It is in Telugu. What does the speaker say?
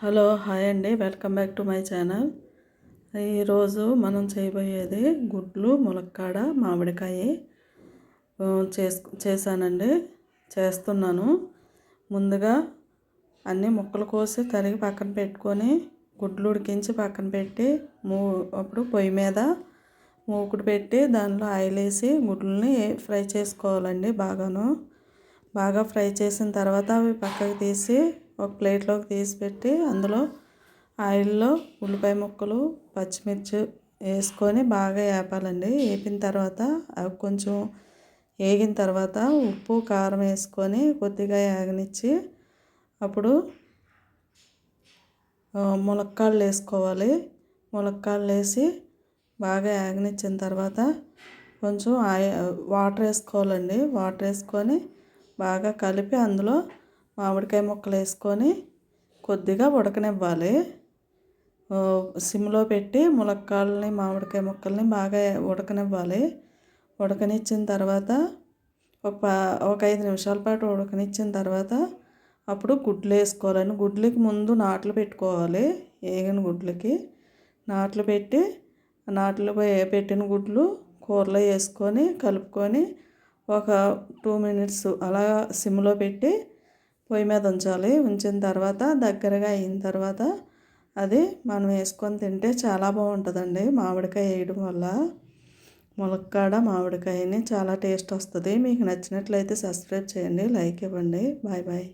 హలో హాయ్ అండి. Welcome back to my channel. ఈరోజు మనం చేయబోయేది గుడ్లు ములక్కాడ మామిడికాయ. చేసు చేశానండి. చేస్తున్నాను. ముందుగా అన్నీ ముక్కలు కోసి తరిగి పక్కన పెట్టుకొని గుడ్లు ఉడికించి పక్కన పెట్టి మూ అప్పుడు పొయ్యి మీద మూకుడు పెట్టి దానిలో ఆయిల్ వేసి గుడ్లని ఫ్రై చేసుకోవాలండి బాగాను. బాగా ఫ్రై చేసిన తర్వాత అవి పక్కకు తీసి ఒక ప్లేట్లోకి తీసి పెట్టి అందులో ఆయిల్లో ఉల్లిపాయ ముక్కలు పచ్చిమిర్చి వేసుకొని బాగా వేపాలండి వేపిన తర్వాత అవి కొంచెం వేగిన తర్వాత ఉప్పు కారం వేసుకొని కొద్దిగా వేగనిచ్చి అప్పుడు ములక్కాళ్ళు వేసుకోవాలి. ములక్కాళ్ళు వేసి బాగా వేగనిచ్చిన తర్వాత కొంచెం వాటర్ వేసుకోవాలండి. వాటర్ వేసుకొని బాగా కలిపి అందులో మామిడికాయ ముక్కలు వేసుకొని కొద్దిగా ఉడకనివ్వాలి. సిమ్లో పెట్టి ములక్కాడలని మామిడికాయ ముక్కల్ని బాగా ఉడకనివ్వాలి. ఉడకనిచ్చిన తర్వాత ఒక ఒక ఐదు నిమిషాల పాటు ఉడకనిచ్చిన తర్వాత అప్పుడు గుడ్లు వేసుకోవాలని గుడ్లకి ముందు నాట్లు పెట్టుకోవాలి ఏగిన గుడ్లకి. నాట్లు పెట్టి నాట్లు పెట్టిన గుడ్లు కూరలో వేసుకొని కలుపుకొని ఒక టూ మినిట్స్ అలా సిమ్లో పెట్టి పొయ్యి మీద ఉంచాలి. ఉంచిన తర్వాత దగ్గరగా అయిన తర్వాత అది మనం వేసుకొని తింటే చాలా బాగుంటుందండి. మామిడికాయ వేయడం వల్ల ములక్కాడ మామిడికాయని చాలా టేస్ట్ వస్తుంది. మీకు నచ్చినట్లయితే సబ్స్క్రైబ్ చేయండి. లైక్ ఇవ్వండి. Bye bye.